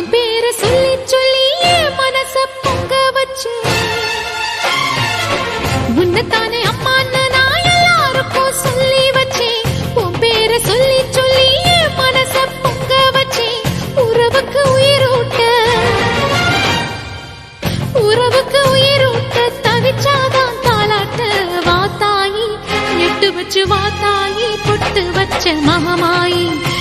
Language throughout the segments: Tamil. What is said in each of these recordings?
உன் பேரை சொல்லி சொல்லி மனச பொங்க வச்சேன் உன்னைத்தானே அம்மான்னு நான் எல்லாருக்கும் சொல்லி வச்சேன் உன் பேரை சொல்லி சொல்லி மனச பொங்க வச்சேன் உறவுக்கு உயிரூட்ட. உறவுக்கு உயிரூட்ட தவிச்சாதான் தாலாட்ட வாத்தாயி எட்டு வச்சு வாத்தாயி பொட்டு வச்ச மகமாயி.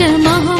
தாயி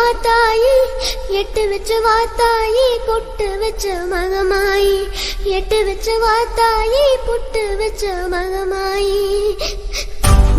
வாத்தாயி எட்டு வச்சு வாத்தாயி பொட்டு வச்சு மகமாயி. எட்டு வச்சு வாத்தாயி பொட்டு வச்சு மகமாயி.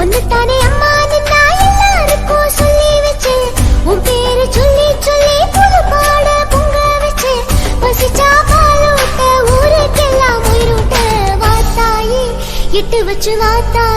ஒன்னுத்தானே அம்மா நின்னா எல்லாருக்கும் சொல்லி வச்சு. உன் பேரு சொல்லி சொல்லி புது பாட பொங்க வச்சு. பசிச்சா பாலூட்ட ஊருக்கெல்லாம் உயிரூட்ட வாத்தாயி எட்டு வச்சு வாத்தாயி